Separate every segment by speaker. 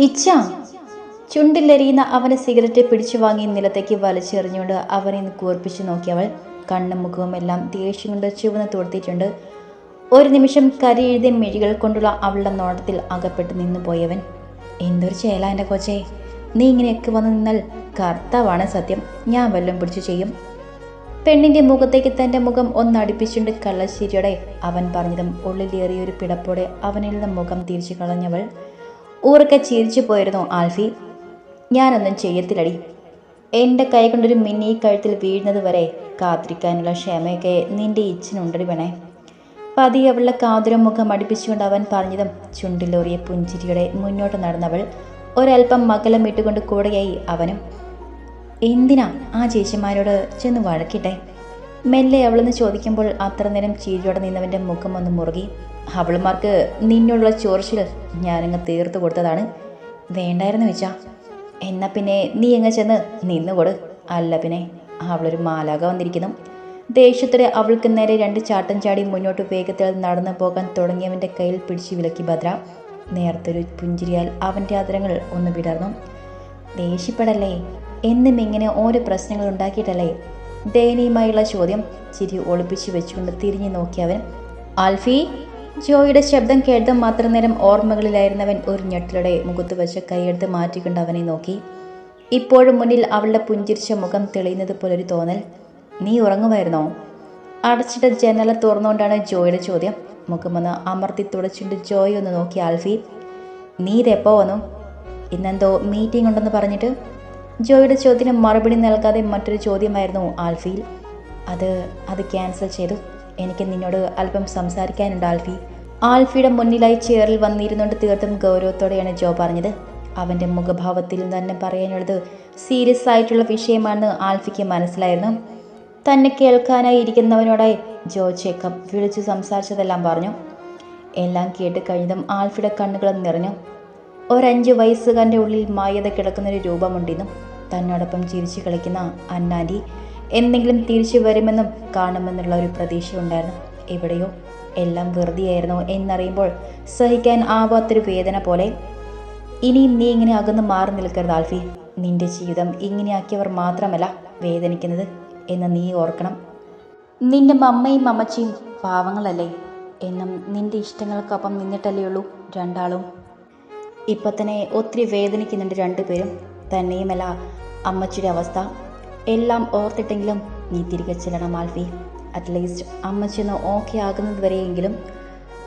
Speaker 1: ഇച്ഛ ചുണ്ടിലെറിയുന്ന അവനെ സിഗരറ്റ് പിടിച്ചു വാങ്ങി നിലത്തേക്ക് വലിച്ചെറിഞ്ഞുകൊണ്ട് അവനെ കൂർപ്പിച്ചു നോക്കിയവൾ കണ്ണും മുഖവും എല്ലാം ദേഷ്യം കൊണ്ട് ചുവന്ന് തുടർത്തിയിട്ടുണ്ട് ഒരു നിമിഷം കരി എഴുതിയ മിഴികൾ കൊണ്ടുള്ള അവളുടെ നോട്ടത്തിൽ അകപ്പെട്ട് നിന്നു പോയവൻ എന്തൊരു ചേല എന്റെ കൊച്ചേ നീ ഇങ്ങനെയൊക്കെ വന്ന് നിന്നാൽ കർത്താവാണ് സത്യം ഞാൻ വല്ലതും പിടിച്ചു ചെയ്യും പെണ്ണിന്റെ മുഖത്തേക്ക് തന്റെ മുഖം ഒന്നടിപ്പിച്ചുകൊണ്ട് കള്ളശ്ശേരിയോടെ അവൻ പറഞ്ഞതും ഉള്ളിലേറിയൊരു പിടപ്പോടെ അവനിൽ നിന്ന് മുഖം തിരിച്ചു കളഞ്ഞവൾ ഊറക്കെ ചിരിച്ചു പോയിരുന്നു ആൽഫി. ഞാനൊന്നും ചെയ്യത്തില്ലടി. എന്റെ കൈ കൊണ്ടൊരു മിന്നി കഴുത്തിൽ വീഴുന്നത് വരെ കാത്തിരിക്കാനുള്ള ക്ഷമയൊക്കെ നിന്റെ ഇച്ഛനുണ്ടടി വേണേ പതി അവളുടെ കാതുരം മുഖം അടുപ്പിച്ചുകൊണ്ട് അവൻ പറഞ്ഞതും ചുണ്ടിലോറിയ പുഞ്ചിരിയുടെ മുന്നോട്ട് നടന്നവൾ ഒരൽപ്പം മകലം ഇട്ടുകൊണ്ട് കൂടെയായി അവനും. എന്തിനാ ആ ചേച്ചിമാരോട് ചെന്ന് വഴക്കിട്ടെ? മെല്ലെ അവളെന്ന് ചോദിക്കുമ്പോൾ അത്ര നേരം ചീരിയോടെ നിന്നവന്റെ മുഖം ഒന്ന് മുറുകി. അവളുമാർക്ക് നിന്നുള്ള ചോർച്ചിൽ ഞാനങ്ങ് തീർത്തു കൊടുത്തതാണ്. വേണ്ടായിരുന്നു വെച്ചാ. എന്നാ പിന്നെ നീ എങ്ങ് ചെന്ന് നിന്നുകൊട് അല്ല പിന്നെ അവളൊരു മാലാക വന്നിരിക്കുന്നു. ദേഷ്യത്തോടെ അവൾക്ക് നേരെ രണ്ട് ചാട്ടം ചാടി മുന്നോട്ട് വേഗത്തിൽ നടന്നു പോകാൻ തുടങ്ങിയവന്റെ കയ്യിൽ പിടിച്ചു വിലക്കി ഭദ്ര. നേർത്തൊരു പുഞ്ചിരിയാൽ അവന്റെ ആദരങ്ങൾ ഒന്ന് വിടർന്നു. ദേഷ്യപ്പെടല്ലേ? എന്നും ഇങ്ങനെ ഓരോ പ്രശ്നങ്ങൾ ഉണ്ടാക്കിയിട്ടല്ലേ? ദയനീയമായുള്ള ചോദ്യം ചിരി ഒളിപ്പിച്ചു വെച്ചുകൊണ്ട് തിരിഞ്ഞു നോക്കിയവൻ. ആൽഫി? ജോയുടെ ശബ്ദം കേട്ടതും മാത്രം നേരം ഓർമ്മകളിലായിരുന്നവൻ ഒരു ഞെട്ടിലൂടെ മുഖത്ത് വെച്ച കൈയെടുത്ത് മാറ്റിക്കൊണ്ട് അവനെ നോക്കി. ഇപ്പോഴും മുന്നിൽ അവളുടെ പുഞ്ചിരിച്ച മുഖം തെളിയുന്നത് പോലൊരു തോന്നൽ. നീ ഉറങ്ങുമായിരുന്നോ? അടച്ചിട്ട ജനല തുറന്നുകൊണ്ടാണ് ജോയിയുടെ ചോദ്യം. മുഖമൊന്ന് അമർത്തി തുടച്ചുകൊണ്ട് ജോയി ഒന്ന് നോക്കി ആൽഫി നീ ഇതെപ്പോ വന്നു? ഇന്നെന്തോ മീറ്റിംഗ് ഉണ്ടെന്ന് പറഞ്ഞിട്ട്? ജോയിയുടെ ചോദ്യത്തിന് മറുപടി നൽകാതെ മറ്റൊരു ചോദ്യമായിരുന്നു ആൽഫിയിൽ. അത് അത് ക്യാൻസൽ ചെയ്തു. എനിക്ക് നിന്നോട് അല്പം സംസാരിക്കാനുണ്ട് ആൽഫി. ആൽഫിയുടെ മുന്നിലായി ചെയറിൽ വന്നിരുന്നുകൊണ്ട് തീർത്തും ഗൗരവത്തോടെയാണ് ജോ പറഞ്ഞത്. അവന്റെ മുഖഭാവത്തിൽ തന്നെ പറയാനുള്ളത് സീരിയസ് ആയിട്ടുള്ള വിഷയമാണെന്ന് ആൽഫിക്ക് മനസ്സിലായിരുന്നു. തന്നെ കേൾക്കാനായി ഇരിക്കുന്നവനോടായി ജോ ചേക്കപ്പ് വിളിച്ചു സംസാരിച്ചതെല്ലാം പറഞ്ഞു. എല്ലാം കേട്ട് കഴിഞ്ഞതും ആൽഫിയുടെ കണ്ണുകളും നിറഞ്ഞു. ഒരഞ്ച് വയസ്സുകാരന്റെ ഉള്ളിൽ മായത കിടക്കുന്നൊരു രൂപമുണ്ടെന്നും തന്നോടൊപ്പം ചിരിച്ചു കളിക്കുന്ന അന്നാന്റി എന്തെങ്കിലും തിരിച്ചു വരുമെന്നും കാണുമെന്നുള്ള ഒരു പ്രതീക്ഷ ഉണ്ടായിരുന്നു എവിടെയോ എല്ലാം വെറുതെയായിരുന്നു എന്നറിയുമ്പോൾ സഹിക്കാൻ ആവാത്തൊരു വേദന പോലെ. ഇനിയും നീ ഇങ്ങനെ അകന്ന് മാറി നിൽക്കരുത് ആൽഫി. നിന്റെ ജീവിതം ഇങ്ങനെയാക്കിയവർ മാത്രമല്ല വേദനിക്കുന്നത് എന്ന് നീ ഓർക്കണം. നിന്റെ മമ്മയും അമ്മച്ചിയും പാവങ്ങളല്ലേ? എന്നും നിന്റെ ഇഷ്ടങ്ങൾക്കൊപ്പം നിന്നിട്ടല്ലേ ഉള്ളൂ രണ്ടാളും. ഇപ്പം തന്നെ ഒത്തിരി വേദനിക്കുന്നുണ്ട് രണ്ടുപേരും. തന്നെയുമല്ല അമ്മച്ചിയുടെ അവസ്ഥ. എല്ലാം ഓർത്തിട്ടെങ്കിലും നീ തിരികെ ചെല്ലണം ആൽഫി. അറ്റ്ലീസ്റ്റ് അമ്മ ചെന്ന് ഓക്കെ ആകുന്നത് വരെയെങ്കിലും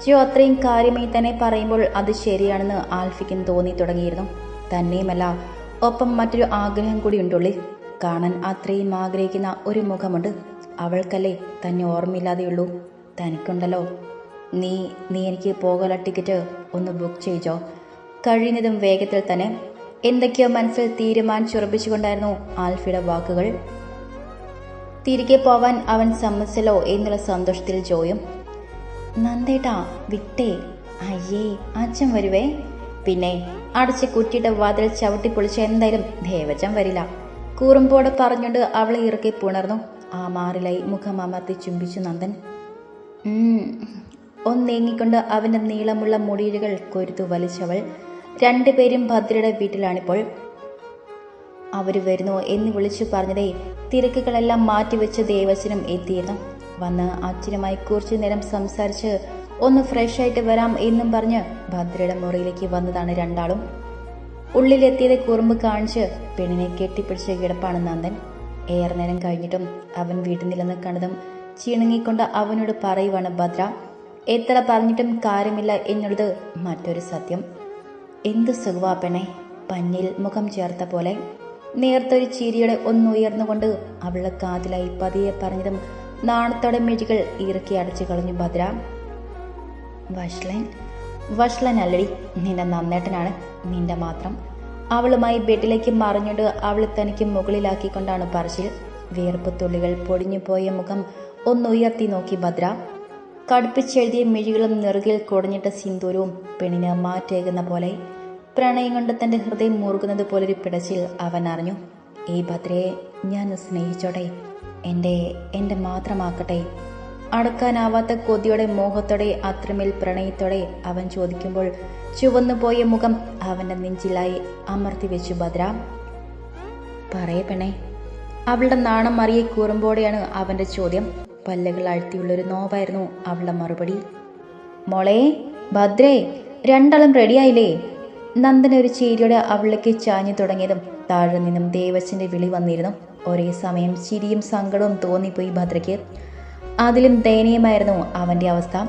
Speaker 1: ജിയോ അത്രയും കാര്യമായി തന്നെ പറയുമ്പോൾ അത് ശരിയാണെന്ന് ആൽഫിക്കും തോന്നി തുടങ്ങിയിരുന്നു. തന്നെയുമല്ല ഒപ്പം മറ്റൊരു ആഗ്രഹം കൂടി ഉണ്ടുള്ളിൽ കാണാൻ അത്രയും ആഗ്രഹിക്കുന്ന ഒരു മുഖമുണ്ട്. അവൾക്കല്ലേ തന്നെ ഓർമ്മയില്ലാതെയുള്ളൂ. തനിക്കുണ്ടല്ലോ. നീ നീ എനിക്ക് പോകാനുള്ള ടിക്കറ്റ് ഒന്ന് ബുക്ക് ചെയ്തോ? കഴിയുന്നതും വേഗത്തിൽ തന്നെ എന്തൊക്കെയോ മനസ്സിൽ തീരുമാനിച്ചുറപ്പിച്ചുകൊണ്ടായിരുന്നു ആൽഫിയുടെ വാക്കുകൾ. തിരികെ പോവാൻ അവൻ സമ്മതിച്ചല്ലോ എന്നുള്ള സന്തോഷത്തിൽ ജോയും. നന്ദേട്ടാ വിട്ടേ. അയ്യേ അച്ഛൻ വരുവേ. പിന്നെ അടച്ച് കുറ്റിയുടെ വാതിൽ ചവിട്ടി പൊളിച്ച് എന്തായാലും ദേവജം വരില്ല. കൂറുമ്പോടെ പറഞ്ഞുകൊണ്ട് അവളെ ഇറക്കി പുണർന്നു. ആ മാറിലായി മുഖം അമർത്തി ചുംബിച്ചു നന്ദൻ. ഒന്നേങ്ങിക്കൊണ്ട് അവന്റെ നീളമുള്ള മുടിയിഴകൾ കൊരുത്തു വലിച്ചവൾ. രണ്ടുപേരും ഭദ്രയുടെ വീട്ടിലാണിപ്പോൾ. അവർ വരുന്നു എന്ന് വിളിച്ചു പറഞ്ഞതേ തിരക്കുകളെല്ലാം മാറ്റിവെച്ച് ദേവസ്വനം എത്തിയിരുന്നു. വന്ന് അച്ഛനുമായി കുറച്ചു നേരം സംസാരിച്ച് ഒന്ന് ഫ്രഷ് ആയിട്ട് വരാം എന്നും പറഞ്ഞ് ഭദ്രയുടെ മുറിയിലേക്ക് വന്നതാണ് രണ്ടാളും. ഉള്ളിലെത്തിയത് കുറുമ്പ് കാണിച്ച് പെണ്ണിനെ കെട്ടിപ്പിടിച്ച് കിടപ്പാണ് നന്ദൻ. ഏറെ നേരം കഴിഞ്ഞിട്ടും അവൻ വീട്ടിൽ നില്ലെന്ന് കണ്ടതും ചിണുങ്ങിക്കൊണ്ട് അവനോട് പറയുവാണ് ഭദ്ര. എത്ര പറഞ്ഞിട്ടും കാര്യമില്ല എന്നുള്ളത് മറ്റൊരു സത്യം. എന്ത് സുഖവാപ്പനെ? പന്നിൽ മുഖം ചേർത്ത പോലെ. നേർത്തൊരു ചിരിയുടെ ഒന്നുയർന്നുകൊണ്ട് അവളുടെ കാതിലായി പതിയെ പറഞ്ഞതും നാണത്തോടെ മിഴികൾ ഇറക്കി അടച്ചു കളഞ്ഞു ഭദ്ര. വഷ്ലൻ വഷ്ലൻ അല്ലടി നിന്റെ നന്നേട്ടനാണ് നിന്റെ മാത്രം. അവളുമായി ബെഡിലേക്ക് മറിഞ്ഞുകൊണ്ട് അവൾ തനിക്ക് മുകളിലാക്കിക്കൊണ്ടാണ് പറച്ചിൽ. വിയർപ്പ് തുള്ളികൾ പൊടിഞ്ഞു പോയ മുഖം ഒന്നുയർത്തി നോക്കി ഭദ്ര. കടുപ്പിച്ചെഴുതിയ മിഴികളും നെറുകിൽ കുടഞ്ഞിട്ട സിന്ദൂരവും പെണ്ണിന് മാറ്റേകുന്ന പോലെ. പ്രണയം കൊണ്ട് തന്റെ ഹൃദയം മുറുകുന്നത് പോലൊരു പിടച്ചിൽ അവൻ അറിഞ്ഞു. ഈ ഭദ്രയെ ഞാൻ സ്നേഹിച്ചോട്ടെ. എന്റെ എന്റെ മാത്രമാക്കട്ടെ. അടക്കാനാവാത്ത കൊതിയോടെ മോഹത്തോടെ അത്രമേൽ പ്രണയത്തോടെ അവൻ ചോദിക്കുമ്പോൾ ചുവന്നുപോയ മുഖം അവന്റെ നെഞ്ചിലായി അമർത്തി വെച്ചു ഭദ്ര. പറയേ പെണ്ണേ. അവളുടെ നാണം മറിയെ കൂറുമ്പോടെയാണ് അവന്റെ ചോദ്യം. പല്ലുകൾ അഴ്ത്തിയുള്ളൊരു നോവായിരുന്നു അവളുടെ മറുപടി. മോളെ ഭദ്രേ രണ്ടാളും റെഡിയായില്ലേ നന്ദൻ ഒരു ചിരിയോടെ അവളിലേക്ക് ചാഞ്ഞു തുടങ്ങിയതും താഴെ നിന്നും ദേവച്ചന്റെ വിളി വന്നിരുന്നു. ഒരേ സമയം ചിരിയും സങ്കടവും തോന്നിപ്പോയി ഭദ്രയ്ക്ക്. അതിലും ദയനീയമായിരുന്നു അവന്റെ അവസ്ഥ.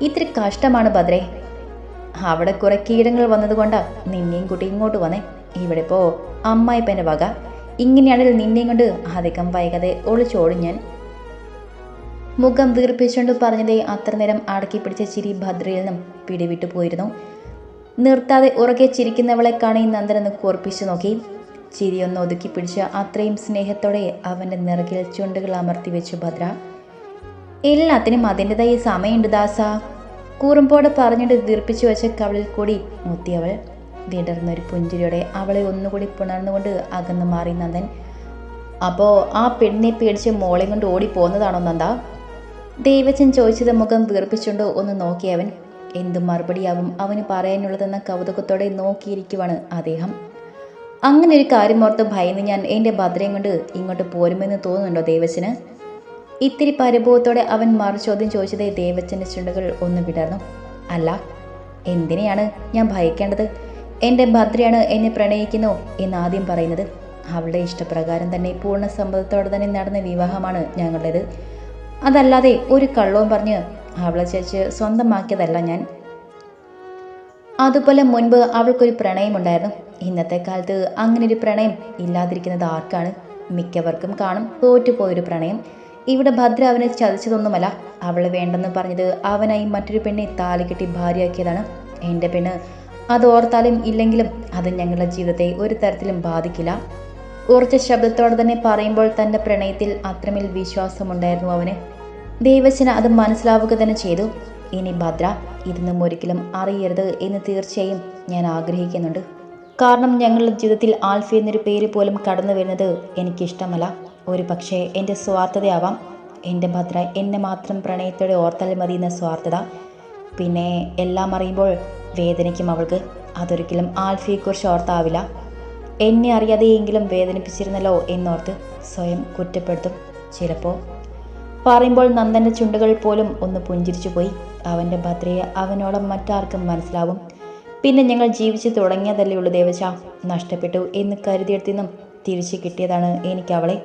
Speaker 1: ഇത്തിരി കഷ്ടമാണ് ഭദ്രേ. അവിടെ കുറെ കീടങ്ങൾ വന്നതുകൊണ്ട് നിന്നെയും കുട്ടി ഇങ്ങോട്ട് വന്നേ. ഇവിടെ ഇപ്പോൾ അമ്മായിപ്പന്റെ വക. ഇങ്ങനെയാണെങ്കിൽ നിന്നെയും കൊണ്ട് അധികം വൈകാതെ ഒളിച്ചോടും ഞാൻ. മുഖം വീർപ്പിച്ചുകൊണ്ട് പറഞ്ഞതേ അത്ര നേരം അടക്കി പിടിച്ച ചിരി ഭദ്രയിൽ നിന്നും പിടിവിട്ടു പോയിരുന്നു. നിർത്താതെ ഉറക്കെ ചിരിക്കുന്നവളെ കാണി നന്ദനൊന്ന് കോർപ്പിച്ചു നോക്കി. ചിരിയൊന്ന് ഒതുക്കി പിടിച്ച് അത്രയും സ്നേഹത്തോടെ അവന്റെ നിറകിൽ ചുണ്ടുകൾ അമർത്തി വെച്ചു ഭദ്ര. എല്ലാത്തിനും അതിന്റെതായ സമയമുണ്ട് ദാസ. കൂറുമ്പോടെ പറഞ്ഞിട്ട് വീർപ്പിച്ചു വെച്ച കവളിൽ കൂടി മുത്തിയവൾ. വിടർന്നൊരു പുഞ്ചിരിയോടെ അവളെ ഒന്നുകൂടി പുണർന്നുകൊണ്ട് അകന്നു മാറി നന്ദൻ. അപ്പോൾ ആ പെണ്ണിനെ പേടിച്ച് മോളെ കൊണ്ട് ഓടി നന്ദ? ദേവച്ചൻ ചോദിച്ചത് മുഖം വീർപ്പിച്ചുകൊണ്ട് ഒന്ന് നോക്കിയവൻ. എന്ത് മറുപടിയാവും അവന് പറയാനുള്ളതെന്ന കൗതുകത്തോടെ നോക്കിയിരിക്കുവാണ് അദ്ദേഹം. അങ്ങനെ ഒരു കാര്യം ഓർത്ത് ഭയന്ന് ഞാൻ എന്റെ ഭദ്രയും കൊണ്ട് ഇങ്ങോട്ട് പോരുമെന്ന് തോന്നുന്നുണ്ടോ ദേവച്ചന്? ഇത്തിരി പരിഭവത്തോടെ അവൻ മറുചോദ്യം ചോദിച്ചതേ ദേവച്ചന്റെ ചുണ്ടുകൾ ഒന്ന് വിടർന്നു അല്ല എന്തിനെയാണ് ഞാൻ ഭയക്കേണ്ടത്? എന്റെ ഭദ്രയാണ് എന്നെ പ്രണയിക്കുന്നു എന്ന് ആദ്യം പറയുന്നത്. അവളുടെ ഇഷ്ടപ്രകാരം തന്നെ പൂർണ സമ്മതത്തോടെ തന്നെ നടന്ന വിവാഹമാണ് ഞങ്ങളുടേത്. അതല്ലാതെ ഒരു കള്ളവും പറഞ്ഞ് അവളെ ചേച്ച് സ്വന്തമാക്കിയതല്ല ഞാൻ. അതുപോലെ മുൻപ് അവൾക്കൊരു പ്രണയമുണ്ടായിരുന്നു ഇന്നത്തെ കാലത്ത് അങ്ങനെ ഒരു പ്രണയം ഇല്ലാതിരിക്കുന്നത് ആർക്കാണ്? മിക്കവർക്കും കാണും. തോറ്റുപോയൊരു പ്രണയം. ഇവിടെ ഭദ്ര അവനെ ചതിച്ചതൊന്നുമല്ല. അവളെ വേണ്ടെന്ന് പറഞ്ഞത് അവനായി മറ്റൊരു പെണ്ണെ താലികെട്ടി ഭാര്യയാക്കിയതാണ്. എന്റെ പെണ്ണ് അത് ഓർത്താലും ഇല്ലെങ്കിലും അത് ഞങ്ങളുടെ ജീവിതത്തെ ഒരു തരത്തിലും ബാധിക്കില്ല. ഉറച്ച ശബ്ദത്തോടെ തന്നെ പറയുമ്പോൾ തന്റെ പ്രണയത്തിൽ അത്രമേൽ വിശ്വാസമുണ്ടായിരുന്നു അവന്. ദേവച്ചന് അത് മനസ്സിലാവുക തന്നെ ചെയ്തു. ഇനി ഭദ്ര ഇതൊന്നും ഒരിക്കലും അറിയരുത് എന്ന് തീർച്ചയായും ഞാൻ ആഗ്രഹിക്കുന്നുണ്ട്. കാരണം ഞങ്ങളുടെ ജീവിതത്തിൽ ആൽഫി എന്നൊരു പേര് പോലും കടന്നു വരുന്നത് എനിക്കിഷ്ടമല്ല. ഒരു പക്ഷേ എന്റെ സ്വാർത്ഥതയാവാം. എന്റെ ഭദ്ര എന്നെ മാത്രം പ്രണയത്തോടെ ഓർത്താൽ മതി എന്ന സ്വാർത്ഥത. പിന്നെ എല്ലാം അറിയുമ്പോൾ വേദനിക്കും അവൾക്ക്. അതൊരിക്കലും ആൽഫിയെക്കുറിച്ച് ഓർത്താവില്ല. എന്നെ അറിയാതെയെങ്കിലും വേദനിപ്പിച്ചിരുന്നല്ലോ എന്നോർത്ത് സ്വയം കുറ്റപ്പെടുത്തും. ചിലപ്പോൾ പറയുമ്പോൾ നന്ദന്റെ ചുണ്ടുകൾ പോലും ഒന്ന് പുഞ്ചിരിച്ചു പോയി. അവന്റെ ഭദ്രയെ അവനോളം മറ്റാർക്കും മനസ്സിലാവും. പിന്നെ ഞങ്ങൾ ജീവിച്ചു തുടങ്ങിയതല്ലേ ഉള്ളൂ ദേവച നഷ്ടപ്പെട്ടു എന്ന് കരുതിയെടുത്തിന്നും തിരിച്ചു കിട്ടിയതാണ് എനിക്ക് അവളെ.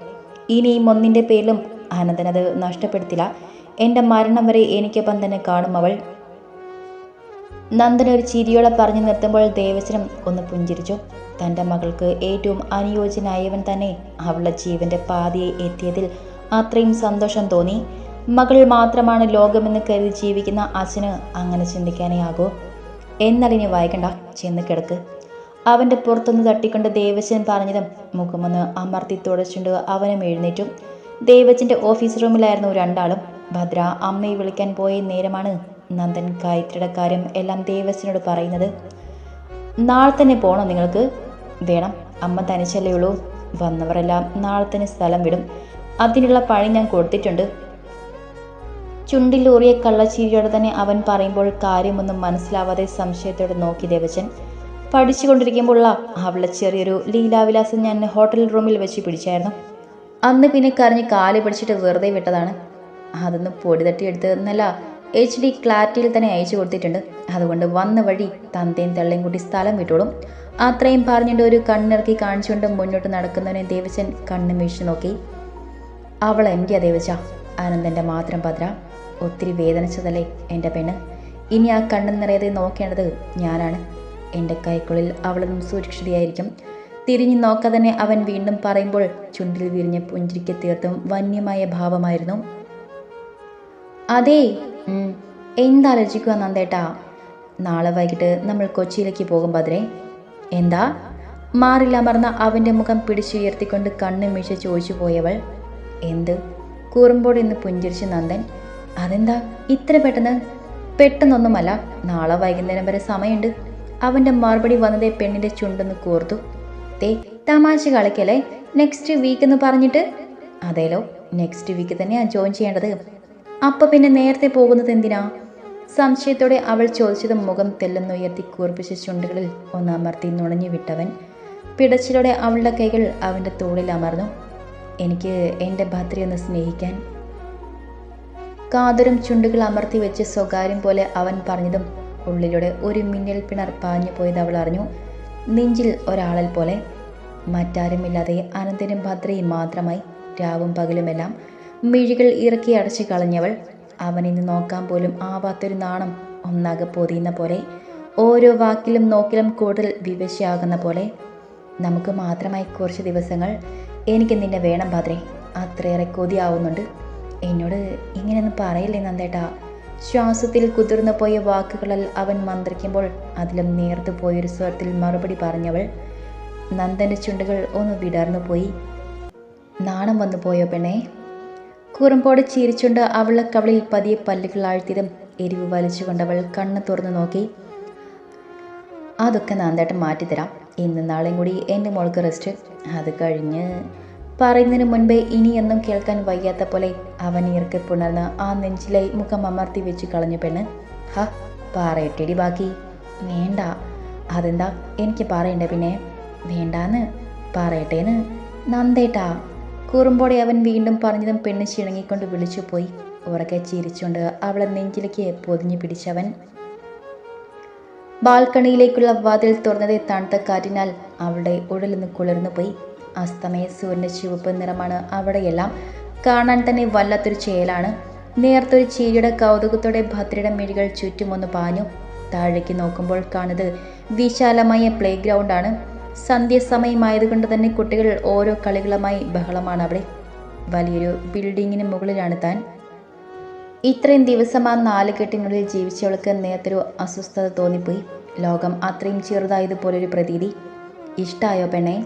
Speaker 1: ഇനിയും ഒന്നിന്റെ പേരിലും അനന്തനത് നഷ്ടപ്പെടുത്തില്ല. എന്റെ മരണം വരെ എനിക്കൊപ്പം തന്നെ കാണും അവൾ. നന്ദൻ ഒരു ചിരിയോടെ പറഞ്ഞു നിർത്തുമ്പോൾ ദേവചനം ഒന്ന് പുഞ്ചിരിച്ചു. തന്റെ മകൾക്ക് ഏറ്റവും അനുയോജ്യനായവൻ തന്നെ അവളുടെ ജീവന്റെ പാതിയെ എത്തിയതിൽ അത്രയും സന്തോഷം തോന്നി. മകൾ മാത്രമാണ് ലോകമെന്ന് കരുതി ജീവിക്കുന്ന അച്ഛന് അങ്ങനെ ചിന്തിക്കാനേ ആകൂ എന്നറിഞ്ഞ് വായിക്കണ്ട ചെന്ന് കിടക്ക്. അവന്റെ പുറത്തുനിന്ന് തട്ടിക്കൊണ്ട് ദേവച്ചൻ പറഞ്ഞതും മുഖമൊന്ന് അമർത്തി തുടച്ചുകൊണ്ട് അവനും എഴുന്നേറ്റും. ദേവച്ചന്റെ ഓഫീസ് റൂമിലായിരുന്നു രണ്ടാളും. ഭദ്ര അമ്മയെ വിളിക്കാൻ പോയ നേരമാണ് നന്ദൻ ഗായത്രിയുടെ കാര്യം എല്ലാം ദേവസ്സിനോട് പറയുന്നത്. നാളെ തന്നെ പോകണം നിങ്ങൾക്ക്. വേണം. അമ്മ തനിച്ചല്ലേ ഉള്ളൂ. വന്നവരെല്ലാം നാളെ തന്നെ സ്ഥലം വിടും. അതിനുള്ള പണി ഞാൻ കൊടുത്തിട്ടുണ്ട്. ചുണ്ടിലൂറിയ കള്ളച്ചിരിയോടെ തന്നെ അവൻ പറയുമ്പോൾ കാര്യമൊന്നും മനസ്സിലാവാതെ സംശയത്തോടെ നോക്കി ദേവച്ചൻ. പഠിച്ചുകൊണ്ടിരിക്കുമ്പോഴുള്ള അവളെ ചെറിയൊരു ലീലാവിലാസം ഞാൻ ഹോട്ടൽ റൂമിൽ വെച്ച് പിടിച്ചായിരുന്നു. അന്ന് പിന്നെ കരഞ്ഞ് കാൽ പിടിച്ചിട്ട് വെറുതെ വിട്ടതാണ്. അതൊന്ന് പൊടി തട്ടിയെടുത്ത് നല്ല എച്ച് ഡി ക്ലാറ്റിൽ തന്നെ അയച്ചു കൊടുത്തിട്ടുണ്ട്. അതുകൊണ്ട് വന്ന വഴി തന്തയും തള്ളയും കൂട്ടി സ്ഥലം വിട്ടോളും. അത്രയും പറഞ്ഞിട്ട് ഒരു കണ്ണിറക്കി കാണിച്ചുകൊണ്ട് മുന്നോട്ട് നടക്കുന്നവനെ ദേവച്ചൻ കണ്ണു വീഴ്ച നോക്കി. അവൾ എന്റെ ദേവച്ച ആനന്ദന്റെ മാത്രം ഭദ്ര ഒത്തിരി വേദനിച്ചതല്ലേ എന്റെ പെണ്ണ്. ഇനി ആ കണ്ണു നിറയതെ നോക്കേണ്ടത് ഞാനാണ്. എന്റെ കൈക്കുള്ളിൽ അവളും സുരക്ഷിതയായിരിക്കും. തിരിഞ്ഞു നോക്ക തന്നെ അവൻ വീണ്ടും പറയുമ്പോൾ ചുണ്ടിൽ വിരിഞ്ഞ പുഞ്ചിരിക്ക് തീർത്തും വന്യമായ ഭാവമായിരുന്നു. അതേ എന്താ എന്താലോചിക്കുക നന്ദേട്ടാ? നാളെ വൈകിട്ട് നമ്മൾ കൊച്ചിയിലേക്ക് പോകും ഭദ്രേ. എന്താ? മാറില്ല മറന്ന അവന്റെ മുഖം പിടിച്ചുയർത്തിക്കൊണ്ട് കണ്ണു മീശ ചോദിച്ചു പോയവൾ എന്ത്? കൂറുമ്പോട് ഇന്ന് പുഞ്ചിരിച്ച് നന്ദൻ അതെന്താ? ഇത്ര പെട്ടെന്ന്? പെട്ടെന്നൊന്നുമല്ല. നാളെ വൈകുന്നേരം വരെ സമയമുണ്ട്. അവന്റെ മറുപടി വന്നതേ പെണ്ണിന്റെ ചുണ്ടെന്ന് കോർത്തു. തേ തമാശ കളിക്കല്ലേ? നെക്സ്റ്റ് വീക്ക് എന്ന് പറഞ്ഞിട്ട്? അതേലോ നെക്സ്റ്റ് വീക്ക് തന്നെയാണ് ജോയിൻ ചെയ്യേണ്ടത്. അപ്പം പിന്നെ നേരത്തെ പോകുന്നത് എന്തിനാ? സംശയത്തോടെ അവൾ ചോദിച്ചത് മുഖം തെല്ലെന്നുയർത്തി കൂർപ്പിച്ച ചുണ്ടുകളിൽ ഒന്നമർത്തി നുണഞ്ഞു വിട്ടവൻ. പിടച്ചിലൂടെ അവളുടെ കൈകൾ അവന്റെ തോളിൽ അമർന്നു. എനിക്ക് എന്റെ ഭദ്രയൊന്ന് സ്നേഹിക്കാൻ. കാതരും ചുണ്ടുകൾ അമർത്തി വെച്ച് സ്വകാര്യം പോലെ അവൻ പറഞ്ഞതും ഉള്ളിലൂടെ ഒരു മിന്നൽ പിണർ പാഞ്ഞു പോയത് അവൾ അറിഞ്ഞു. നെഞ്ചിൽ ഒരാളൽ പോലെ. മറ്റാരുമില്ലാതെ അനന്തനും ഭദ്രയും മാത്രമായി രാവും പകലുമെല്ലാം മിഴികൾ ഇറക്കി അടച്ചു കളഞ്ഞവൾ. അവനിന്ന് നോക്കാൻ പോലും ആവാത്തൊരു നാണം ഒന്നാകെ പൊതിയുന്ന പോലെ. ഓരോ വാക്കിലും നോക്കിലും കൂടുതൽ വിവശയാകുന്ന പോലെ. നമുക്ക് മാത്രമായി കുറച്ച് ദിവസങ്ങൾ എനിക്ക് നിന്നെ വേണം ഭദ്രേ അത്രയേറെ കൊതിയാവുന്നുണ്ട്. എന്നോട് ഇങ്ങനെയൊന്നും പറയില്ലേ നന്ദേട്ടാ. ശ്വാസത്തിൽ കുതിർന്നു പോയ വാക്കുകളിൽ അവൻ മന്ത്രിക്കുമ്പോൾ അതിലും നേർത്തു പോയൊരു സ്വരത്തിൽ മറുപടി പറഞ്ഞവൾ നന്ദന്റെ ചുണ്ടുകൾ ഒന്ന് വിടർന്നു പോയി. നാണം വന്നു പോയോ പെണ്ണേ? കുറുമ്പോട് ചിരിച്ചുകൊണ്ട് അവളെ കവളിൽ പതിയെ പല്ലുകൾ ആഴ്ത്തിയതും എരിവ് വലിച്ചുകൊണ്ടവൾ കണ്ണ് തുറന്നു നോക്കി. അതൊക്കെ നന്ദേട്ടൻ മാറ്റിത്തരാം. ഇന്ന് നാളെയും കൂടി എന്റെ മോൾക്ക് റെസ്റ്റ് അത് കഴിഞ്ഞ് പറയുന്നതിന് മുൻപേ ഇനിയൊന്നും കേൾക്കാൻ വയ്യാത്ത പോലെ അവൻ ഇറക്കെ പുണർന്ന് ആ നെഞ്ചിലായി മുഖം അമർത്തി വെച്ച് കളഞ്ഞ പെണ്ണ്. ഹ പറയട്ടെടി ബാക്കി. വേണ്ട. അതെന്താ? എനിക്ക് പറയണ്ടേ പിന്നെ. വേണ്ടാന്ന്. പറയട്ടേന്ന്. നന്ദേട്ടാ. കുറുമ്പോടെ അവൻ വീണ്ടും പറഞ്ഞതും പെണ്ണ് ചിണങ്ങിക്കൊണ്ട് വിളിച്ചു പോയി. ഉറക്കെ ചിരിച്ചുകൊണ്ട് അവളെ നെഞ്ചിലേക്ക് പൊതിഞ്ഞു പിടിച്ചവൻ. ബാൽക്കണിയിലേക്കുള്ള വാതിൽ തുറന്നതേ തണുത്ത കാറ്റിനാൽ അവളുടെ ഉടലിന്ന് കുളിർന്നു പോയി. അസ്തമയ സൂര്യന്റെ ചുവപ്പ് നിറമാണ് അവിടെയെല്ലാം. കാണാൻ തന്നെ വല്ലാത്തൊരു ചേലാണ്. നേർത്തൊരു ചീരിയുടെ കൗതുകത്തോടെ ഭദ്രയുടെ മിഴികൾ ചുറ്റുമൊന്ന് പാഞ്ഞു. താഴേക്ക് നോക്കുമ്പോൾ കാണുന്നത് വിശാലമായ പ്ലേ ഗ്രൗണ്ടാണ് സന്ധ്യസമയമായതുകൊണ്ട് തന്നെ കുട്ടികൾ ഓരോ കളികളുമായി ബഹളമാണ് അവിടെ. വലിയൊരു ബിൽഡിങ്ങിന് മുകളിലാണ് താൻ. ഇത്രയും ദിവസം ആ നാലുകെട്ടിനുള്ളിൽ ജീവിച്ചവൾക്ക് നേരത്തൊരു അസ്വസ്ഥത തോന്നിപ്പോയി. ലോകം അത്രയും ചെറുതായതുപോലൊരു പ്രതീതി. ഇഷ്ടമായോ പെണ്ണേ?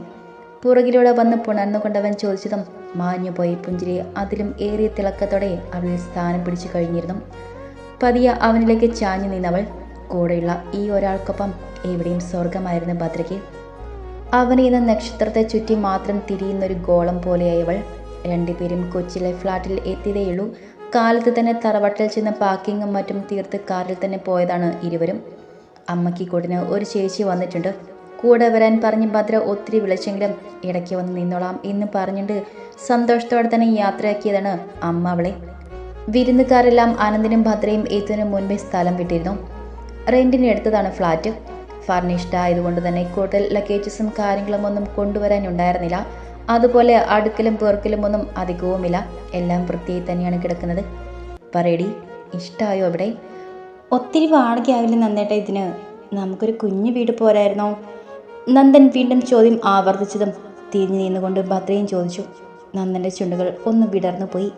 Speaker 1: പുറകിലൂടെ വന്ന് പുണർന്നുകൊണ്ടവൻ ചോദിച്ചതും മാഞ്ഞുപോയി പുഞ്ചിരി അതിലും ഏറിയ തിളക്കത്തോടെ അവളിൽ സ്ഥാനം പിടിച്ചു കഴിഞ്ഞിരുന്നു. പതിയെ അവനിലേക്ക് ചാഞ്ഞു നിന്നവൾ കൂടെയുള്ള ഈ ഒരാൾക്കൊപ്പം എവിടെയും സ്വർഗമായിരുന്നു ഭദ്രയ്ക്ക്. അവനെ ഇന്ന് നക്ഷത്രത്തെ ചുറ്റി മാത്രം തിരിയുന്നൊരു ഗോളം പോലെയായവൾ രണ്ടുപേരും കൊച്ചിയിലെ ഫ്ലാറ്റിൽ എത്തിയതേയുള്ളൂ. കാലത്ത് തന്നെ തറവട്ടിൽ ചെന്ന് പാക്കിങ്ങും മറ്റും തീർത്ത് കാറിൽ തന്നെ പോയതാണ് ഇരുവരും. അമ്മയ്ക്ക് കൂടിന് ഒരു ചേച്ചി വന്നിട്ടുണ്ട്. കൂടെ വരാൻ പറഞ്ഞ് ഭദ്ര ഒത്തിരി വിളിച്ചെങ്കിലും ഇടയ്ക്ക് വന്ന് നിന്നോളാം എന്ന് പറഞ്ഞിട്ട് സന്തോഷത്തോടെ തന്നെ യാത്രയാക്കിയതാണ് അമ്മ അവളെ. വിരുന്നുകാരെല്ലാം ആനന്ദിനും ഭദ്രയും എത്തുന്നതിന് മുൻപേ സ്ഥലം വിട്ടിരുന്നു. റെന്റിന് എടുത്തതാണ് ഫ്ലാറ്റ്. ഫർണിഷ്ഡ് ആയതുകൊണ്ട് തന്നെ കൂടുതൽ ലഗേജസും കാര്യങ്ങളും ഒന്നും കൊണ്ടുവരാനുണ്ടായിരുന്നില്ല. അതുപോലെ അടുക്കലും പേർക്കലും ഒന്നും അധികവുമില്ല. എല്ലാം വൃത്തിയായി തന്നെയാണ് കിടക്കുന്നത്. പറയടി ഇഷ്ടമായോ അവിടെ? ഒത്തിരി വാടകയാവില്ല നന്നായിട്ട് ഇതിന്? നമുക്കൊരു കുഞ്ഞു വീട് പോരായിരുന്നോ? നന്ദൻ വീണ്ടും ചോദ്യം ആവർത്തിച്ചതും തിരിഞ്ഞു നിന്നുകൊണ്ട് ഭദ്രയും ചോദിച്ചു നന്ദന്റെ ചുണ്ടുകൾ ഒന്ന് വിടർന്നു പോയി.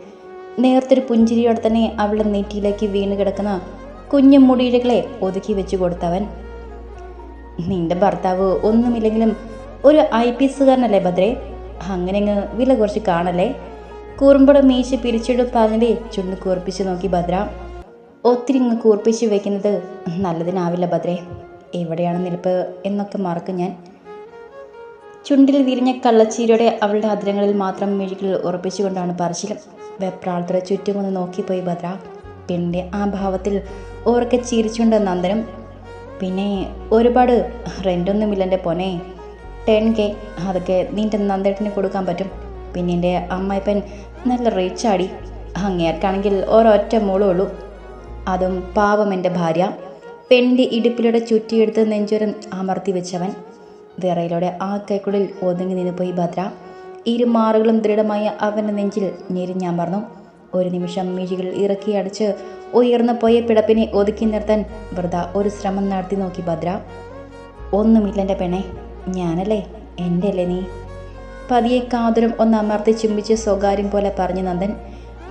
Speaker 1: നേർത്തൊരു പുഞ്ചിരിയോടെ തന്നെ അവളുടെ നെറ്റിയിലേക്ക് വീണ് കിടക്കുന്ന കുഞ്ഞു മുടിയിഴകളെ ഒതുക്കി വെച്ചു കൊടുത്തവൻ. നിന്റെ ഭർത്താവ് ഒന്നുമില്ലെങ്കിലും ഒരു ഐ പി എസുകാരനല്ലേ ഭദ്രേ? അങ്ങനെ അങ്ങ് വില കുറച്ച് കാണല്ലേ? കൂറുമ്പട മീശ പിരിച്ചിട്ട് പറഞ്ഞതേ ചുണ്ട് കൂർപ്പിച്ച് നോക്കി ഭദ്ര. ഒത്തിരി ഇങ്ങ് കൂർപ്പിച്ച് വെക്കുന്നത് നല്ലതിനാവില്ല ഭദ്രേ. എവിടെയാണ് നിൽപ്പ് എന്നൊക്കെ മറക്കും ഞാൻ. ചുണ്ടിൽ വിരിഞ്ഞ കള്ളച്ചീരയുടെ അവളുടെ അതിരങ്ങളിൽ മാത്രം മിഴികൾ ഉറപ്പിച്ചുകൊണ്ടാണ് പറച്ചിലും. വെപ്രാളത്തോടെ ചുറ്റുമൊന്ന് നോക്കിപ്പോയി ഭദ്ര. പെണ്ണിന്റെ ആ ഭാവത്തിൽ ഓർക്കെ ചിരിച്ചുകൊണ്ട് നന്ദനം. പിന്നെ ഒരുപാട് റെന്റൊന്നുമില്ല എന്റെ പൊനെ ടെൻ കെ അതൊക്കെ നിന്റെ നന്ദേട്ടന് കൊടുക്കാൻ പറ്റും. പിന്നെ എന്റെ അമ്മായിപ്പൻ നല്ല റിച്ചാടി അങ്ങേർക്കാണെങ്കിൽ ഒരൊറ്റ ഒറ്റ ഉള്ളൂ അതും പാവം എന്റെ ഭാര്യ. പെണ്ണിന്റെ ഇടുപ്പിലൂടെ ചുറ്റിയെടുത്ത് നെഞ്ചുരം അമർത്തി വെച്ചവൻ. വിറയിലൂടെ ആ കൈക്കുള്ളിൽ ഒതുങ്ങി നിന്ന് പോയി ഭദ്ര. ഇരുമാറുകളും ദൃഢമായ അവന്റെ നെഞ്ചിൽ ഞെരിഞ്ഞമർന്നു. ഒരു നിമിഷം മീഴികൾ ഇറക്കി അടിച്ച് ഉയർന്നു പോയ പിടപ്പിനെ ഒതുക്കി നിർത്താൻ വൃത ഒരു ശ്രമം നടത്തി നോക്കി ഭദ്ര. ഒന്നുമില്ല എന്റെ പെണ്ണെ ഞാനല്ലേ? എന്റെ അല്ലേ നീ? പതിയെ കാതുരം ഒന്ന് അമർത്തി ചുംബിച്ച് സ്വകാര്യം പോലെ പറഞ്ഞു നന്ദൻ.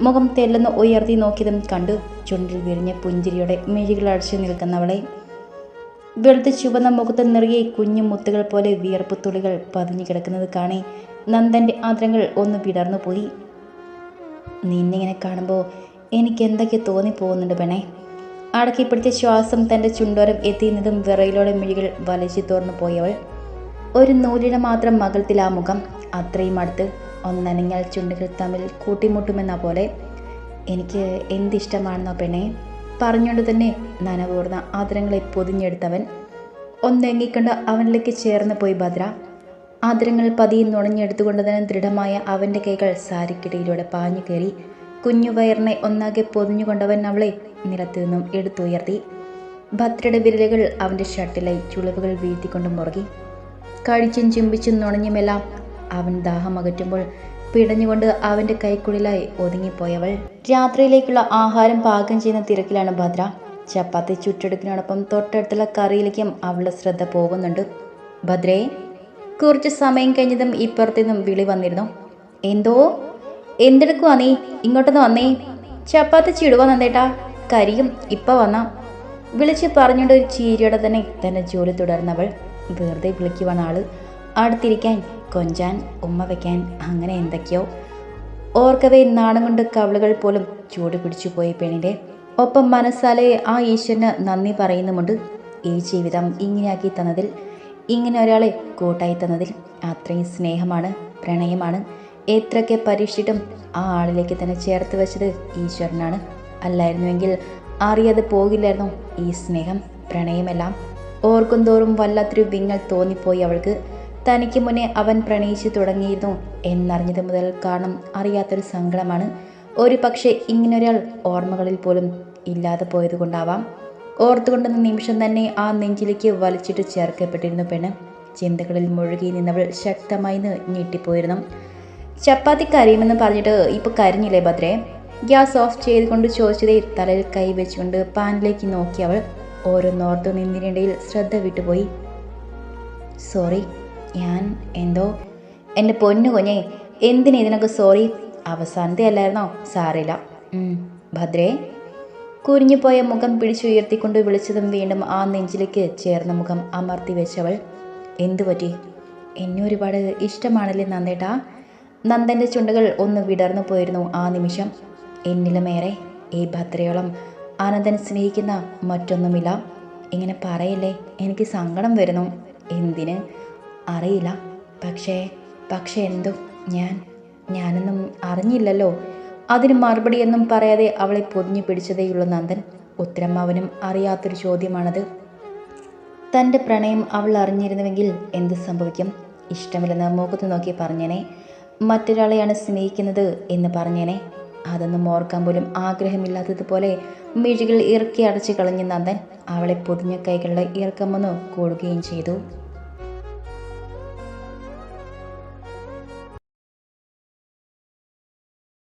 Speaker 1: മുഖം തെല്ലെന്ന് ഉയർത്തി നോക്കിയതും കണ്ടു ചുണ്ടിൽ വിരിഞ്ഞ പുഞ്ചിരിയുടെ മിഴികൾ അടച്ചു നിൽക്കുന്നവളെ. വെളുത്ത് ചുവന്ന മുഖത്ത് നിറയെ കുഞ്ഞു മുത്തുകൾ പോലെ വിയർപ്പ് തുള്ളികൾ പതിഞ്ഞു കിടക്കുന്നത് കാണി നന്ദന്റെ ആദരങ്ങൾ ഒന്ന് പിടർന്നു പോയി. നിന്നിങ്ങനെ കാണുമ്പോൾ എനിക്ക് എന്തൊക്കെ തോന്നിപ്പോകുന്നുണ്ട് പെണേ അടക്കിപ്പിടിച്ച ശ്വാസം തന്റെ ചുണ്ടോരം എത്തിയുന്നതും വിറയിലോടെ മിഴികൾ വലിച്ചു തോർന്നു പോയവൾ. ഒരു നൂലിട മാത്രം മകൾത്തിൽ ആ മുഖം അത്രയും അടുത്ത് ഒന്നനങ്ങിയാൽ ചുണ്ടുകൾ തമ്മിൽ കൂട്ടിമുട്ടുമെന്ന പോലെ എനിക്ക് എന്തിഷ്ടമാണെന്നോ പെണ്ണെ പറഞ്ഞുകൊണ്ട് തന്നെ നനവൂർന്ന ആദരങ്ങളെ പൊതിഞ്ഞെടുത്തവൻ ഒന്നെങ്ങിക്കൊണ്ട് അവനിലേക്ക് ചേർന്ന് പോയി ഭദ്ര. ആദരങ്ങൾ പതിയെ നുണഞ്ഞെടുത്തുകൊണ്ട് തന്നെ ദൃഢമായ അവന്റെ കൈകൾ സാരിക്കിടയിലൂടെ പാഞ്ഞു കയറി കുഞ്ഞുവയറിനെ ഒന്നാകെ പൊതിഞ്ഞുകൊണ്ടവൻ അവളെ നിലത്തു നിന്നും എടുത്തുയർത്തി. ഭദ്രയുടെ വിരലുകൾ അവന്റെ ഷട്ടിലായി ചുളിവുകൾ വീഴ്ത്തിക്കൊണ്ട് മുറുകി. കഴിച്ചും ചുംബിച്ചും നുണഞ്ഞുമെല്ലാം അവൻ ദാഹം ദാഹമകറ്റുമ്പോൾ പിടഞ്ഞുകൊണ്ട് അവന്റെ കൈക്കുള്ളിലായി ഒതുങ്ങിപ്പോയവൾ. രാത്രിയിലേക്കുള്ള ആഹാരം പാകം ചെയ്യുന്ന തിരക്കിലാണ് ഭദ്ര. ചപ്പാത്തി ചുറ്റെടുക്കിനോടൊപ്പം തൊട്ടടുത്തുള്ള കറിയിലേക്കും അവളുടെ ശ്രദ്ധ പോകുന്നുണ്ട്. ഭദ്രയെ കുറച്ച് സമയം കഴിഞ്ഞതും ഇപ്പുറത്തു നിന്നും വിളി വന്നിരുന്നു. എന്തോ? എന്തെടുക്കുവാ നീ? ഇങ്ങോട്ടൊന്ന് വന്നേ. ചപ്പാത്തി ചിടുവാ നന്ദേട്ടാ. കരിയും ഇപ്പൊ വന്നാ. വിളിച്ച് പറഞ്ഞുകൊണ്ട് ഒരു ചീരിയോടെ തന്നെ തന്നെ ജോലി തുടർന്നവൾ. വെറുതെ വിളിക്കുവാണ് ആൾ. അടുത്തിരിക്കാൻ കൊഞ്ചാൻ ഉമ്മ വയ്ക്കാൻ അങ്ങനെ എന്തൊക്കെയോ. ഓർക്കവേ നാണം കൊണ്ട് കവളുകൾ പോലും ചൂട് പിടിച്ചു പോയി പെണ്ണിന്റെ ഒപ്പം മനസ്സാലെ ആ ഈശ്വരന് നന്ദി പറയുന്നുമുണ്ട്. ഈ ജീവിതം ഇങ്ങനെയാക്കി തന്നതിൽ ഇങ്ങനെ ഒരാളെ കൂട്ടായി തന്നതിൽ അത്രയും സ്നേഹമാണ് പ്രണയമാണ്. എത്രയൊക്കെ പരീക്ഷിച്ചിട്ടും ആ ആളിലേക്ക് തന്നെ ചേർത്ത് വെച്ചത് ഈശ്വരനാണ്. അല്ലായിരുന്നുവെങ്കിൽ അറിയാതെ പോകില്ലായിരുന്നു ഈ സ്നേഹം പ്രണയമെല്ലാം. ഓർക്കും തോറും വല്ലാത്തൊരു വിങ്ങൽ തോന്നിപ്പോയി അവൾക്ക്. തനിക്ക് മുന്നേ അവൻ പ്രണയിച്ചു തുടങ്ങിയിരുന്നു. എന്നറിഞ്ഞത് മുതൽ കാണും അറിയാത്തൊരു സങ്കടമാണ്. ഒരു പക്ഷേ ഇങ്ങനൊരാൾ ഓർമ്മകളിൽ പോലും ഇല്ലാതെ പോയതുകൊണ്ടാവാം. ഓർത്തുകൊണ്ടെന്ന നിമിഷം തന്നെ ആ നെഞ്ചിലേക്ക് വലിച്ചിട്ട് ചേർക്കപ്പെട്ടിരുന്നു പെണ്ണ്. ചിന്തകളിൽ മുഴുകി നിന്നവൾ ശക്തമായി ന്ന് ഞെട്ടിപ്പോയിരുന്നു. ചപ്പാത്തി കരിയുമെന്ന് പറഞ്ഞിട്ട് ഇപ്പൊ കരിഞ്ഞില്ലേ ഭദ്രേ? ഗ്യാസ് ഓഫ് ചെയ്തുകൊണ്ട് ചോദിച്ചതേ തലയിൽ കൈ വെച്ചുകൊണ്ട് പാനിലേക്ക് നോക്കി അവൾ ഓരോന്നോർത്തു നിന്നിനിടയിൽ ശ്രദ്ധ വിട്ടുപോയി. സോറി ഞാൻ എന്തോ എന്റെ പൊന്നു കുഞ്ഞെ എന്തിനാ ഇതിനൊക്കെ സോറി അവസാനത്തെ അല്ലായിരുന്നോ? സാറില്ല ഭദ്രേ കുരിഞ്ഞുപോയ മുഖം പിടിച്ചുയർത്തിക്കൊണ്ട് വിളിച്ചതും വീണ്ടും ആ നെഞ്ചിലേക്ക് ചേർന്ന മുഖം അമർത്തി വെച്ചവൾ എന്തു പറ്റി? എന്നെ ഒരുപാട് ഇഷ്ടമാണല്ലേ നന്ദേട്ടാ? നന്ദന്റെ ചുണ്ടുകൾ ഒന്ന് വിടർന്നു പോയിരുന്നു ആ നിമിഷം. എന്നിലുമേറെ ഈ ഭദ്രയോളം ആനന്ദൻ സ്നേഹിക്കുന്ന മറ്റൊന്നുമില്ല. ഇങ്ങനെ പറയല്ലേ എനിക്ക് സങ്കടം വരുന്നു. എന്തിന്? അറിയില്ല. പക്ഷേ പക്ഷേ എന്തോ ഞാൻ ഞാനൊന്നും അറിഞ്ഞില്ലല്ലോ. അതിന് മറുപടിയൊന്നും പറയാതെ അവളെ പൊതിഞ്ഞു പിടിച്ചതേയുള്ളൂ നന്ദൻ. ഉത്തരം അവനും അറിയാത്തൊരു ചോദ്യമാണത്. തന്റെ പ്രണയം അവൾ അറിഞ്ഞിരുന്നുവെങ്കിൽ എന്ത് സംഭവിക്കും? ഇഷ്ടമില്ലെന്ന് മുഖത്ത് നോക്കി പറഞ്ഞേനെ. മറ്റൊരാളെയാണ് സ്നേഹിക്കുന്നത് എന്ന് പറഞ്ഞേനെ. അതൊന്നും ഓർക്കാൻ പോലും ആഗ്രഹമില്ലാത്തതുപോലെ മിഴികൾ ഇറക്കി അടച്ചു കളഞ്ഞ നന്ദൻ. അവളെ പൊതിഞ്ഞ കൈകളുടെ ഇറക്കമൊന്നു കൂടുകയും ചെയ്തു.